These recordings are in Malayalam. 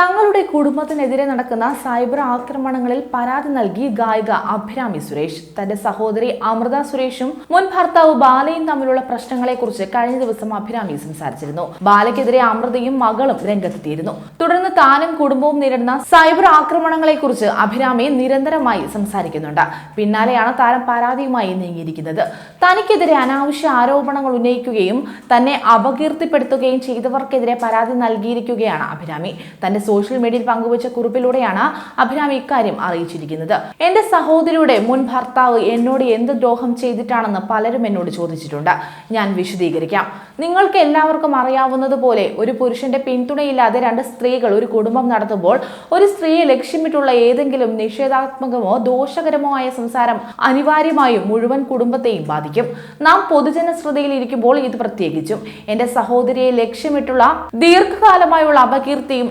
തങ്ങളുടെ കുടുംബത്തിനെതിരെ നടക്കുന്ന സൈബർ ആക്രമണങ്ങളിൽ പരാതി നൽകി ഗായിക അഭിരാമി സുരേഷ്. തന്റെ സഹോദരി അമൃത സുരേഷും മുൻ ഭർത്താവ് ബാലയും തമ്മിലുള്ള പ്രശ്നങ്ങളെക്കുറിച്ച് കഴിഞ്ഞ ദിവസം അഭിരാമി സംസാരിച്ചിരുന്നു. ബാലയ്ക്കെതിരെ അമൃതയും മകളും രംഗത്തെത്തിയിരുന്നു. തുടർന്ന് താനും കുടുംബവും നേരിടുന്ന സൈബർ ആക്രമണങ്ങളെക്കുറിച്ച് അഭിരാമി നിരന്തരമായി സംസാരിക്കുന്നുണ്ട്. പിന്നാലെയാണ് താരം പരാതിയുമായി നീങ്ങിയിരിക്കുന്നത്. തനിക്കെതിരെ അനാവശ്യ ആരോപണങ്ങൾ ഉന്നയിക്കുകയും തന്നെ അപകീർത്തിപ്പെടുത്തുകയും ചെയ്തവർക്കെതിരെ പരാതി നൽകിയിരിക്കുകയാണ് അഭിരാമി. തന്റെ സോഷ്യൽ മീഡിയയിൽ പങ്കുവച്ച കുറിപ്പിലൂടെയാണ് അഭിരാമി ഇക്കാര്യം അറിയിച്ചിരിക്കുന്നത്. എന്റെ സഹോദരിയുടെ മുൻ ഭർത്താവ് എന്നോട് എന്ത് ദ്രോഹം ചെയ്തിട്ടാണെന്ന് പലരും എന്നോട് ചോദിച്ചിട്ടുണ്ട്. ഞാൻ വിശദീകരിക്കാം. നിങ്ങൾക്ക് എല്ലാവർക്കും അറിയാവുന്നത് പോലെ ഒരു പുരുഷന്റെ പിന്തുണയില്ലാതെ രണ്ട് സ്ത്രീകൾ ഒരു കുടുംബം നടത്തുമ്പോൾ ഒരു സ്ത്രീയെ ലക്ഷ്യമിട്ടുള്ള ഏതെങ്കിലും നിഷേധാത്മകമോ ദോഷകരമോ ആയ സംസാരം അനിവാര്യമായും മുഴുവൻ കുടുംബത്തെയും ബാധിക്കും. നാം പൊതുജന ശ്രദ്ധയിൽ ഇരിക്കുമ്പോൾ ഇത് പ്രത്യേകിച്ചും. എന്റെ സഹോദരിയെ ലക്ഷ്യമിട്ടുള്ള ദീർഘകാലമായുള്ള അപകീർത്തിയും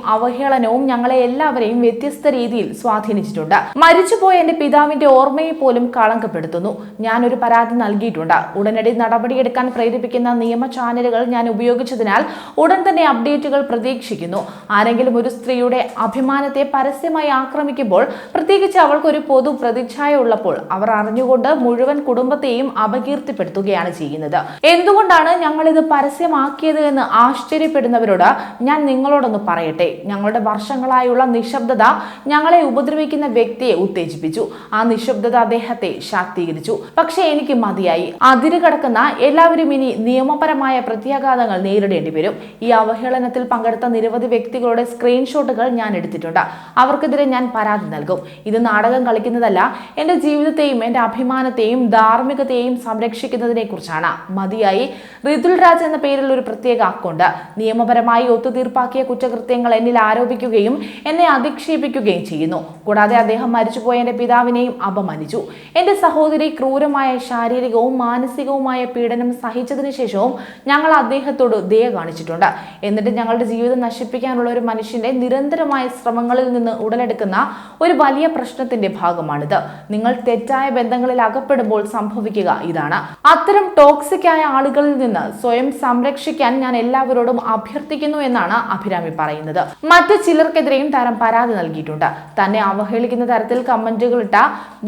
അവഹേളനവും ഞങ്ങളെ എല്ലാവരെയും വ്യത്യസ്ത രീതിയിൽ സ്വാധീനിച്ചിട്ടുണ്ട്. മരിച്ചുപോയ എന്റെ പിതാവിന്റെ ഓർമ്മയെ പോലും കളങ്കപ്പെടുത്തുന്നു. ഞാൻ ഒരു പരാതി നൽകിയിട്ടുണ്ട്. ഉടനടി നടപടിയെടുക്കാൻ പ്രേരിപ്പിക്കുന്ന നിയമ ചാനലുകൾ ഞാൻ ഉപയോഗിച്ചതിനാൽ ഉടൻ തന്നെ അപ്ഡേറ്റുകൾ പ്രതീക്ഷിക്കുന്നു. ആരെങ്കിലും ഒരു സ്ത്രീയുടെ അഭിമാനത്തെ പരസ്യമായി ആക്രമിക്കുമ്പോൾ പ്രത്യേകിച്ച് അവൾക്ക് ഒരു പൊതു പ്രതിച്ഛായ ഉള്ളപ്പോൾ അവർ അറിഞ്ഞുകൊണ്ട് മുഴുവൻ കുടുംബത്തെയും അപകീർത്തിപ്പെടുത്തുകയാണ് ചെയ്യുന്നത്. എന്തുകൊണ്ടാണ് ഞങ്ങളിത് പരസ്യമാക്കിയത് എന്ന് ആശ്ചര്യപ്പെടുന്നവരോട് ഞാൻ നിങ്ങളോടൊന്ന് പറയട്ടെ. ഞങ്ങളുടെ വർഷങ്ങളായുള്ള നിശബ്ദത ഞങ്ങളെ ഉപദ്രവിക്കുന്ന വ്യക്തിയെ ഉത്തേജിപ്പിച്ചു. ആ നിശബ്ദത അദ്ദേഹത്തെ ശാക്തീകരിച്ചു. പക്ഷേ എനിക്ക് മതിയായി. അതിര് കടക്കുന്ന എല്ലാവരും ഇനി നിയമപരമായ പ്രത്യാഘാതങ്ങൾ നേരിടേണ്ടി വരും. ഈ അവഹേളനത്തിൽ പങ്കെടുത്ത നിരവധി വ്യക്തികളുടെ സ്ക്രീൻഷോട്ടുകൾ ഞാൻ എടുത്തിട്ടുണ്ട്. അവർക്കെതിരെ ഞാൻ പരാതി നൽകും. ഇത് നാടകം കളിക്കുന്നതല്ല എന്റെ ജീവിതത്തെയും എന്റെ അഭിമാനത്തെയും ധാർമ്മികതയെയും സംരക്ഷിക്കുന്നതിനെ കുറിച്ചാണ് മതിയായി. ഋതുൽ രാജ് എന്ന പേരിൽ ഒരു പ്രത്യേക അക്കൗണ്ട്. നിയമപരമായി ഒത്തുതീർപ്പാക്കിയ കുറ്റകൃത്യങ്ങൾ എന്നിൽ ആരോപിക്കുകയും എന്നെ അധിക്ഷേപിക്കുകയും ചെയ്യുന്നു. കൂടാതെ അദ്ദേഹം മരിച്ചുപോയ എന്റെ പിതാവിനെയും അപമാനിച്ചു. എന്റെ സഹോദരി ക്രൂരമായ ശാരീരികവും മാനസികവുമായ പീഡനം സഹിച്ചതിന് ശേഷവും ഞങ്ങൾ അദ്ദേഹത്തോട് ദയ കാണിച്ചിട്ടുണ്ട്. എന്നിട്ട് ഞങ്ങളുടെ ജീവിതം നശിപ്പിക്കാനുള്ള ഒരു മനുഷ്യന്റെ നിരന്തരമായ ശ്രമങ്ങളിൽ നിന്ന് ഉടലെടുക്കുന്ന ഒരു വലിയ പ്രശ്നത്തിന്റെ ഭാഗമാണിത്. നിങ്ങൾ തെറ്റായ ബന്ധങ്ങളിൽ അകപ്പെടുമ്പോൾ സംഭവിക്കുക ഇതാണ്. അത്തരം ടോക്സിക് ആയ ആളുകളിൽ നിന്ന് സ്വയം സംരക്ഷിക്കാൻ ഞാൻ എല്ലാവരോടും അഭ്യർത്ഥിക്കുന്നു എന്നാണ് അഭിരാമി പറയുന്നത്. മറ്റു ചിലർക്കെതിരെയും താരം പരാതി നൽകിയിട്ടുണ്ട്. തന്നെ അവഹേളിക്കുന്ന തരത്തിൽ കമന്റുകൾ ഇട്ട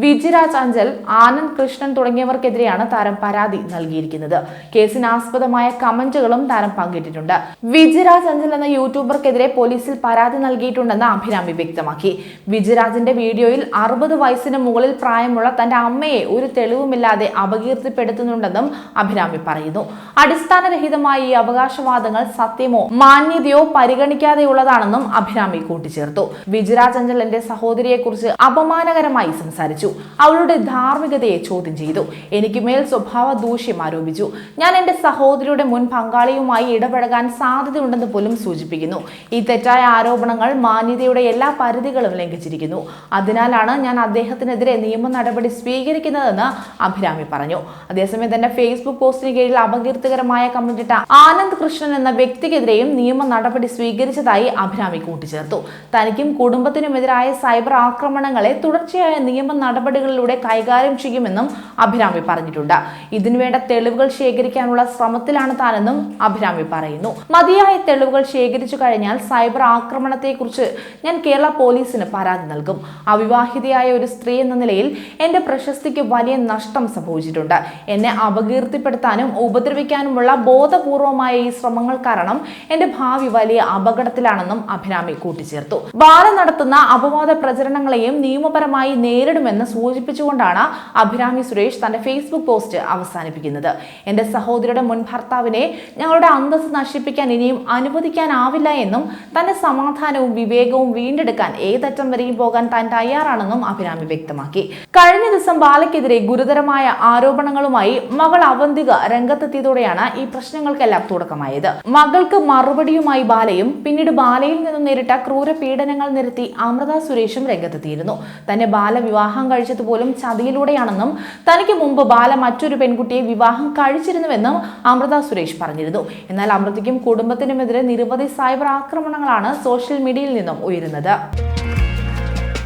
വിജിരാജ് അഞ്ചൽ ആനന്ദ് കൃഷ്ണൻ തുടങ്ങിയവർക്കെതിരെയാണ് താരം പരാതി നൽകിയിരിക്കുന്നത്. കേസിന് ആസ്പദമായ കമന്റുകളും താരം പങ്കിട്ടിട്ടുണ്ട്. വിജിരാജ് അഞ്ചൽ എന്ന യൂട്യൂബർക്കെതിരെ പോലീസിൽ പരാതി നൽകിയിട്ടുണ്ടെന്ന് അഭിരാമി വ്യക്തമാക്കി. വിജിരാജിന്റെ വീഡിയോയിൽ അറുപത് വയസ്സിന് മുകളിൽ പ്രായമുള്ള തന്റെ അമ്മയെ ഒരു തെളിവുമില്ലാതെ അപകീർത്തിപ്പെടുത്തുന്നുണ്ടെന്നും അഭിരാമി പറയുന്നു. അടിസ്ഥാനരഹിതമായ ഈ അവകാശവാദങ്ങൾ സത്യമോ മാന്യതയോ പരിഗണിക്കാതെയുള്ളതാണെന്നും അഭിരാമി കൂട്ടിച്ചേർത്തു. വിജിരാജ് അഞ്ചൽ എന്റെ സഹോദരിയെക്കുറിച്ച് അപമാനകരമായി സംസാരിച്ചു. അവളുടെ ധാർമ്മികതയെ ചോദ്യം ചെയ്തു. എനിക്ക് മേൽ സ്വഭാവ ദൂഷ്യം ആരോപിച്ചു. ഞാൻ എന്റെ സഹോദരിയുടെ മുൻ പങ്കാളിയുമായി ഇടപഴകാൻ സാധ്യതയുണ്ടെന്ന് പോലും സൂചിപ്പിക്കുന്നു. ഈ തെറ്റായ ആരോപണങ്ങൾ മാന്യതയുടെ എല്ലാ പരിധികളും ലംഘിച്ചിരിക്കുന്നു. അതിനാലാണ് ഞാൻ അദ്ദേഹത്തിനെതിരെ നിയമ നടപടി സ്വീകരിക്കുന്നതെന്ന് അഭിരാമി പറഞ്ഞു. അതേസമയം തന്നെ ഫേസ്ബുക്ക് പോസ്റ്റിന് കീഴിൽ അപകീർത്തികരമായ കമന്റിട്ട ആനന്ദ് കൃഷ്ണൻ എന്ന വ്യക്തിക്കെതിരെയും നിയമ നടപടി സ്വീകരിച്ചതായി അഭിരാമി കൂട്ടിച്ചേർത്തു. തനിക്കും കുടുംബത്തിനുമെതിരായ സൈബർ ആക്രമണങ്ങളെ തുടർച്ചയായ നിയമ നടപടികളിലൂടെ കൈകാര്യം ചെയ്യുമെന്നും അഭിരാമി പറഞ്ഞിട്ടുണ്ട്. ഇതിനുവേണ്ട തെളിവുകൾ ശേഖരിക്കാനുള്ള ശ്രമത്തിലാണ് താനെന്നും അഭിരാമി പറയുന്നു. മതിയായ തെളിവുകൾ ശേഖരിച്ചു കഴിഞ്ഞാൽ സൈബർ ആക്രമണത്തെക്കുറിച്ച് ഞാൻ കേരള പോലീസിന് പരാതി നൽകും. അവിവാഹിതയായ ഒരു സ്ത്രീ എന്ന നിലയിൽ എന്റെ പ്രശസ്തിക്ക് വലിയ നഷ്ടം സംഭവിച്ചിട്ടുണ്ട്. എന്നെ അപകീർത്തിപ്പെടുത്താനും ഉപദ്രവിക്കാനുമുള്ള ബോധപൂർവമായ ഈ ശ്രമങ്ങൾ കാരണം എന്റെ ഭാവി വലിയ അപകടത്തിലാണെന്നും അഭിരാമി കൂട്ടിച്ചേർത്തു. ബാല നടത്തുന്ന അപവാദ പ്രചരണങ്ങളെയും നിയമപരമായി നേരിടുമെന്ന് സൂചിപ്പിച്ചുകൊണ്ടാണ് അഭിരാമി സുരേഷ് തന്റെ ഫേസ്ബുക്ക് പോസ്റ്റ് അവസാനിപ്പിക്കുന്നത്. എന്റെ സഹോദരിയുടെ മുൻ ഭർത്താവിനെ ഞങ്ങളുടെ അന്തസ് നശിപ്പിക്കാൻ ഇനിയും അനുവദിക്കാനാവില്ല എന്നും തന്റെ സമാധാനവും വിവേകവും വീണ്ടെടുക്കാൻ ഏതറ്റം വരെയും പോകാൻ താൻ തയ്യാറാണെന്നും അഭിരാമി വ്യക്തമാക്കി. കഴിഞ്ഞ ദിവസം ബാലയ്ക്കെതിരെ ഗുരുതരമായ ആരോപണങ്ങളുമായി മകൾ അവന്തിക രംഗത്തെത്തിയതോടെയാണ് ഈ പ്രശ്നങ്ങൾക്കെല്ലാം തുടക്കമായത്. മകൾക്ക് മറുപടിയുമായി ബാലയും പിന്നീട് ബാലയിൽ നിന്നും നേരിട്ട ക്രൂര പീഡനങ്ങൾ നിരത്തി അമൃത സുരേഷും രംഗത്തെത്തിയിരുന്നു. തന്നെ ബാല വിവാഹം കഴിച്ചത് പോലും ചതിയിലൂടെയാണെന്നും തനിക്ക് മുമ്പ് ബാല മറ്റൊരു പെൺകുട്ടിയെ വിവാഹം കഴിച്ചിരുന്നുവെന്നും അമൃത സുരേഷ് പറഞ്ഞിരുന്നു. എന്നാൽ അമൃതയ്ക്കും കുടുംബത്തിനുമെതിരെ നിരവധി സൈബർ ആക്രമണങ്ങളാണ് സോഷ്യൽ മീഡിയയിൽ നിന്നും ഉയരുന്നത്.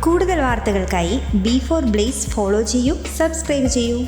കൂടുതൽ വാർത്തകൾക്കായി ബി ഫോർ ബ്ലേസ് ഫോളോ ചെയ്യൂ സബ്സ്ക്രൈബ് ചെയ്യൂ.